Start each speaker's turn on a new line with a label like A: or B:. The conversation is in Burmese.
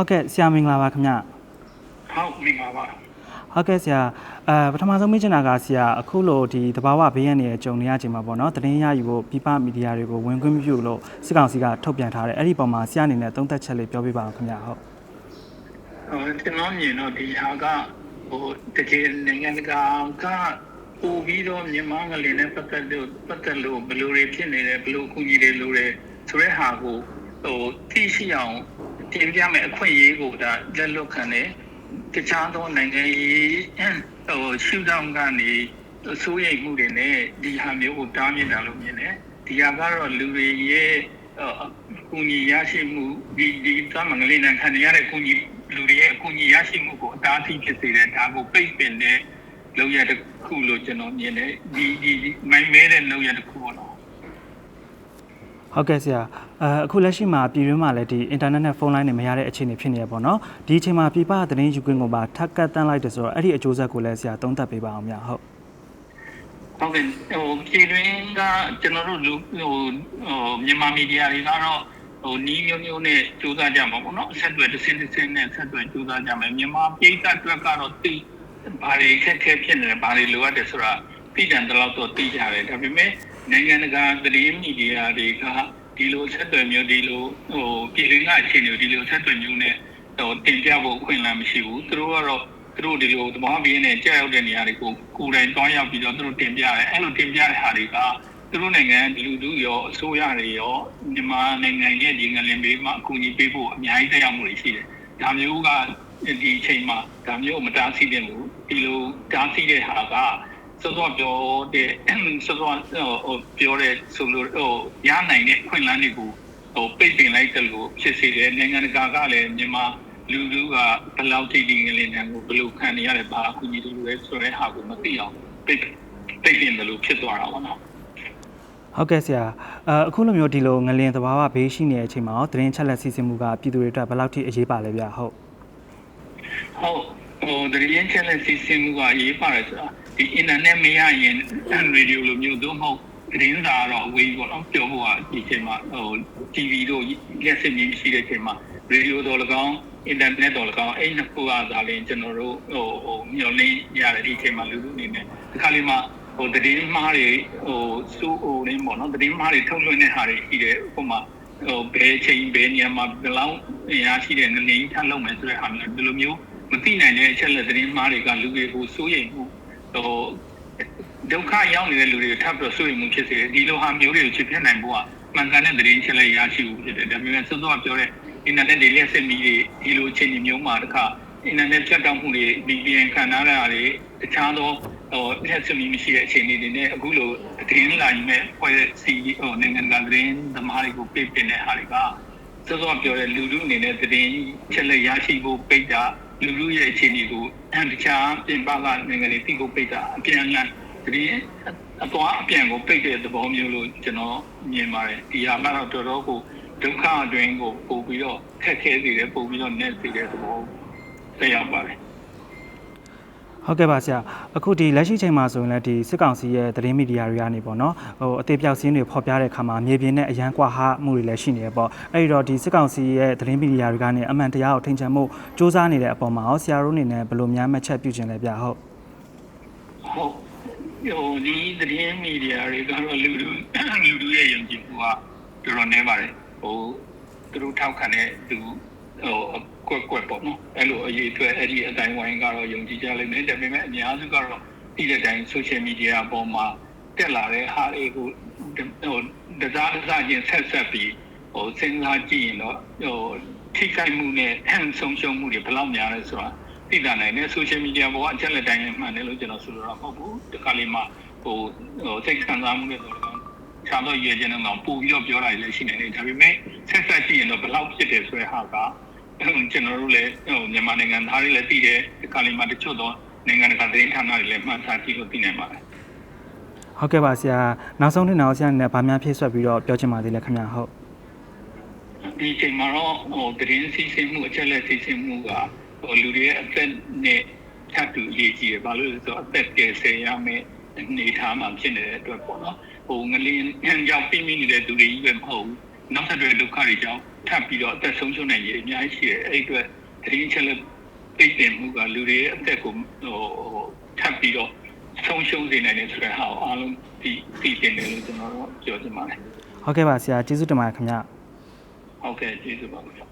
A: ဟုတ်ကဲ့ဆရာမင်္ဂလာပါခင်ဗျ
B: ဟုတ်မင်္ဂလာပါ
A: ဟုတ်ကဲ့ဆရာအဲပထမဆုံးမေးချင်တာကဆရာအခုလိုဒီတဘာဝဘေးရန်တွေကြုံနေရချိန်မှာပေါ့နော်သတင်းရယူဖို့ပြပမီဒီယာတွေကိုဝင်ခွင့်မပြုလို့စစ်ကောင်စီကထုတ်ပြန်ထားတယ်အဲ့ဒီပုံမှာဆရာအနေနဲ့သုံးသက်ချက်လေးပြောပြပါဦးခင်ဗျဟုတ်
B: ဟိုကျွန်တော်မြင်တော့ဒီဟာကဟိုတကယ်နိုင်ငံတကာကပို့ပြီးတော့မြန်မာငလင်နဲ့ပတ်သက်လို့ပတ်သက်လို့ဘယ်လိုတွေဖြစ်နေတယ်ဘယ်လိုအကူအညီတွေလိုတယ်ဆိုတဲ့ဟာကိုဟိုသိရှိအောင် တင်ပြမယ်အခွင့်အရေးကိုဒါလက်လွတ်ခံတယ်တခြားသောနိုင်ငံရေးဟိုရှုထောင့်ကနေစိုးရိမ်မှုတွေနဲ့ဒီဟာမျိုးကိုတားမြစ်တာလို့မြင်တယ်ဒီဟာကတော့လူတွေရဲ့အကူအညီရရှိမှုဒီဒီသမငလေးနဲ့ခံရတဲ့အကူအညီလူတွေရဲ့အကူအညီရရှိမှုကိုအတားအဆီးဖြစ်စေတယ်ဒါကိုပိတ်ပင်တဲ့လောက်ရတစ်ခုလို့ကျွန်တော်မြင်တယ်ဒီဒီဒီမိုင်းမဲတဲ့လောက်ရတစ်ခုပေါ့နော်
A: ဟုတ်ကဲ့ဆရာအဲအခုလက်ရှိမှာပြည်တွင်းမှာလည်းဒီအင်တာနက်နဲ့ဖုန်းလိုင်းတွေမရတဲ့အခြေအနေဖြစ်နေရပေါ့နော်ဒီအချိန်မှာပြပသတင်းယူခွင့်ကိုပါထပ်ကတ်တန်းလိုက်တယ်ဆိုတော့အဲ့ဒီအကျိုးဆက်ကိုလည်းဆရာသုံးသပ်ပေးပါအောင်များဟုတ်
B: ဟုတ်ကဲ့ဟိုပြည်တွင်းကကျွန်တော်တို့လူဟိုဟိုမြန်မာမီဒီယာတွေကတော့ဟိုနီးမျိုးမျိုးနဲ့စူးစမ်းကြမှာပေါ့နော်ဆက်သွယ်တစ်စင်းတစ်စင်းနဲ့ဆက်သွယ်စူးစမ်းကြမယ်မြန်မာပြည်သက်အတွက်ကတော့သိဘာတွေခက်ခဲဖြစ်နေတယ်ဘာတွေလိုအပ်တယ်ဆိုတာသိတယ်တော့တော့သိကြတယ်ဒါပေမဲ့ နိုင်ငံတကာသတင်းမီဒီယာတွေကဒီလိုဆက်သွယ်မျိုးဒီလိုဟိုပြည်တွင်းကအခြေအနေကိုဒီလိုဆက်သွယ်မျိုးနဲ့ဟိုတင်ပြဖို့အခွင့်အလမ်းမရှိဘူးသူတို့ကတော့သူတို့ဒီလိုသမားဘီးနဲ့ကြောက်ရောက်တဲ့နေရာတွေကိုကိုယ်တိုင်တွားရောက်ပြီးတော့သူတို့တင်ပြတယ်အဲ့လိုတင်ပြတဲ့ဟာတွေကသူတို့နိုင်ငံလူလူရောအစိုးရတွေရောမြန်မာနိုင်ငံရဲ့ဒီငလင်ဘေးမှာအကူအညီပေးဖို့အများကြီးတက်ရောက်မှုတွေရှိတယ်ဒါမျိုးကဒီအချိန်မှာဒါမျိုးမတားဆီးတဲ့ဘူးဒီလိုတားဆီးတဲ့ဟာက စောစောပြောတဲ့စောစောဟိုပြောတဲ့ဆိုလို့ဟိုရနိုင်တဲ့ခွင့်လန်းတွေကိုဟိုပိတ်ပင်လိုက်တယ်လို့ဖြစ်စေတယ်နိုင်ငံတကာကလည်းမြန်မာလူလူကဘယ်လောက်ထိဒီငလင်တန်းကိုဘယ်လိုခံနေရလဲဘာအကူအညီတွေလဲဆိုတဲ့ဟာကိုမသိအောင်ပိတ်ပိတ်တင်တယ်လို့ဖြစ်သွားတာပေါ့နော်
A: ဟုတ်ကဲ့ဆရာအဲအခုလိုမျိုးဒီလိုငလင်သဘာဝဘေးရှိနေတဲ့အချိန်မှာရောသတင်းချက်လက်စီစဉ်မှုကပြည်သူတွေအတွက်ဘယ်လောက်ထိအရေးပါလဲဗျဟုတ်
B: ဟုတ်ဟိုတရင်းချက်လက်စီစဉ်မှုကအရေးပါတယ်ဆိုတာ ဒီ internet မရရင်ရေဒီယိုလိုမျိုးသို့မဟုတ်သတင်းစာတော့အဝေးပေါ့နော်ပြောဖို့ကဒီချိန်မှာဟို TV တို့လက်စမြင်ရှိတဲ့ချိန်မှာရေဒီယိုတော့၎င်း internet တော့၎င်းအဲ့နှစ်ခုကသာလျှင်ကျွန်တော်တို့ဟိုဟိုမျောလင်းရတယ်ဒီချိန်မှာလူလူအနေနဲ့ဒီခါလေးမှာဟိုသတင်းမှားတွေဟိုစူးဟိုလင်းပေါ့နော်သတင်းမှားတွေထုတ်လွှင့်တဲ့ဟာတွေရှိတယ်ဥပမာဟိုဘယ်ချိန်ဘယ်နေရာမှာဘယ်လောက်အင်အားရှိတဲ့ငလင်းထပ်လုပ်မယ်ဆိုတဲ့ဟာမျိုးဒီလိုမျိုးမသိနိုင်တဲ့အချက်လက်သတင်းမှားတွေကလူတွေကိုစိုးရိမ်မှု ဟိုဒုက္ခရောက်နေတဲ့လူတွေကိုထပ်ပြီးစိုးရိမ်မှုဖြစ်စေတယ်ဒီလိုဟာမျိုးတွေကိုချစ်ပြနိုင်ဖို့ကမှန်ကန်တဲ့သတင်းချက်လက်ရရှိဖို့ဖြစ်တယ်ဒါပေမဲ့စောစောကပြောတဲ့အင်တာနက်တွေလက်ဆက်မီတွေဒီလိုအခြေအနေမျိုးမှာတခါအင်တာနက်ဖြတ်တောက်မှုတွေ VPN ခံထားရတာတွေတခြားသောဟိုလက်ဆက်မီမရှိတဲ့အခြေအနေတွေနဲ့အခုလိုသတင်းလာရင်မဲ့ဖွဲ့စီဟိုနိုင်ငံတကာသတင်းသမားတွေကိုပြပင်တဲ့ဟာတွေကစောစောပြောတဲ့လူလူအနေနဲ့သတင်းချက်လက်ရရှိဖို့ပိတ်တာ လူလူရဲ့အခြေအနေကိုတခြားပြင်ပကနိုင်ငံတွေသိဖို့ပိတ်တာအပြန်အလှန်သတင်းအသွားအပြန်ကိုပိတ်တဲ့သဘောမျိုးလို့ကျွန်တော်မြင်ပါတယ်ဒီဟာကတော့တော်တော်ကိုဒုက္ခအတွင်းကိုပို့ပြီးတော့ခက်ခဲစေတယ်ပို့ပြီးတော့နဲ့စေတဲ့သဘောဆက်ရောက်ပါတယ်
A: ဟုတ်ကဲ့ပါဆရာအခုဒီလက်ရှိချိန်မှာဆိုရင်လည်းဒီစစ်ကောင်စီရဲ့သတင်းမီဒီယာတွေကနေပေါ့နော်ဟိုအသေးပြောက်စင်းတွေဖော်ပြတဲ့အခါမှာမြေပြင်နဲ့အရန်ကွာဟာမှုတွေလည်းရှိနေရပေါ့အဲ့ဒီတော့ဒီစစ်ကောင်စီရဲ့သတင်းမီဒီယာတွေကနေအမှန်တရားကိုထိန်ချန်မှုစ조사နေတဲ့အပေါ်မှာရောဆရာတို့အနေနဲ့ဘယ်လိုများမှတ်ချက်ပြုခြင်းလဲဗျဟုတ်
B: ဟုတ်ဟိုဒီသတင်းမီဒီယာတွေကတော့လူလူလူလူရဲ့ယုံကြည်မှုကတော်တော်နည်းပါတယ်ဟိုသူတို့ထောက်ခံတဲ့သူဟို ကွက်ကွက်ပေါ့နော်အဲ့လိုအရေးအတွက်အဲ့ဒီအတိုင်းဝိုင်းကတော့ယုံကြည်ကြလိမ့်မယ်ဒါပေမဲ့အများစုကတော့ဒီတဲ့တိုင်း social media ပေါ်မှာတက်လာတဲ့ဟာတွေကိုဟိုဒဇာဒဇာချင်းဆက်ဆက်ပြီးဟိုစဉ်းစားကြည့်ရင်တော့ဟိုထိခိုက်မှုနဲ့ဆုံးရှုံးမှုတွေဘယ်လောက်များလဲဆိုတာသိတာနိုင်တယ် social media ပေါ်ကအချက်လက်တိုင်းမှန်တယ်လို့ကျွန်တော်ဆိုလိုတာမဟုတ်ဘူးဒီခါလေးမှာဟိုဟိုစိတ်ခံစားမှုတွေဆိုတော့ခြားတော့ရည်ကျင်းတော့ပို့ပြီးတော့ပြောတာလည်းရှိနေတယ်ဒါပေမဲ့ဆက်ဆက်ကြည့်ရင်တော့ဘယ်လောက်ဖြစ်တယ်ဆိုတဲ့ဟာက ကျွန်တော်တို့လည်းဟိုမြန်မာနိုင်ငံသားတွေလည်းသိတယ်ဒီခါလေးမှာတချို့တော့နိုင်ငံတကာသတင်းဌာနတွေလည်းမှတ်သားကြည့်လို့သိနိုင်ပါတယ်
A: ဟုတ်ကဲ့ပါဆရာနောက်ဆုံးတင်တော့ဆရာအနေနဲ့ဗာများဖြည့်ဆွတ်ပြီးတော့ပြောချင်ပါသေးတယ်ခင်ဗျဟုတ်
B: ဒီချိန်မှာတော့ဟိုသတင်းစီစဉ်မှုအချက်လက်စီစဉ်မှုကဟိုလူတွေရဲ့အသက်နဲ့ထပ်တူရေးကြည့်ရဘာလို့လဲဆိုတော့အသက်ကယ်ဆယ်ရမယ်အနေထားမှာဖြစ်နေတဲ့အတွက်ပေါ့နော်ဟိုငလင်းကြောင့်ပြင်းပြနေတဲ့သူတွေကြီးပဲမဟုတ်ဘူး နောက်ထပ်တွေဒုက္ခတွေကြောင့်ထပ်ပြီးတော့အသက်ဆုံးရှုံးနိုင်ရည်အများကြီးရှိတယ်အဲ့အတွက်သတင်းချက်လက်သိတဲ့မှုကလူတွေရဲ့အသက်ကိုဟိုထပ်ပြီးတော့ဆုံးရှုံးစေနိုင်တယ်ဆိုတဲ့ဟာကိုအားလုံးသိသိတင်တယ်လို့ကျွန်တော်တို့ပြောချင်ပါတယ်
A: ဟုတ်ကဲ့ပါဆရာကျေးဇူးတင်ပါတယ်ခင်ဗျ
B: ဟုတ်ကဲ့ကျေးဇူးပါခင်ဗျ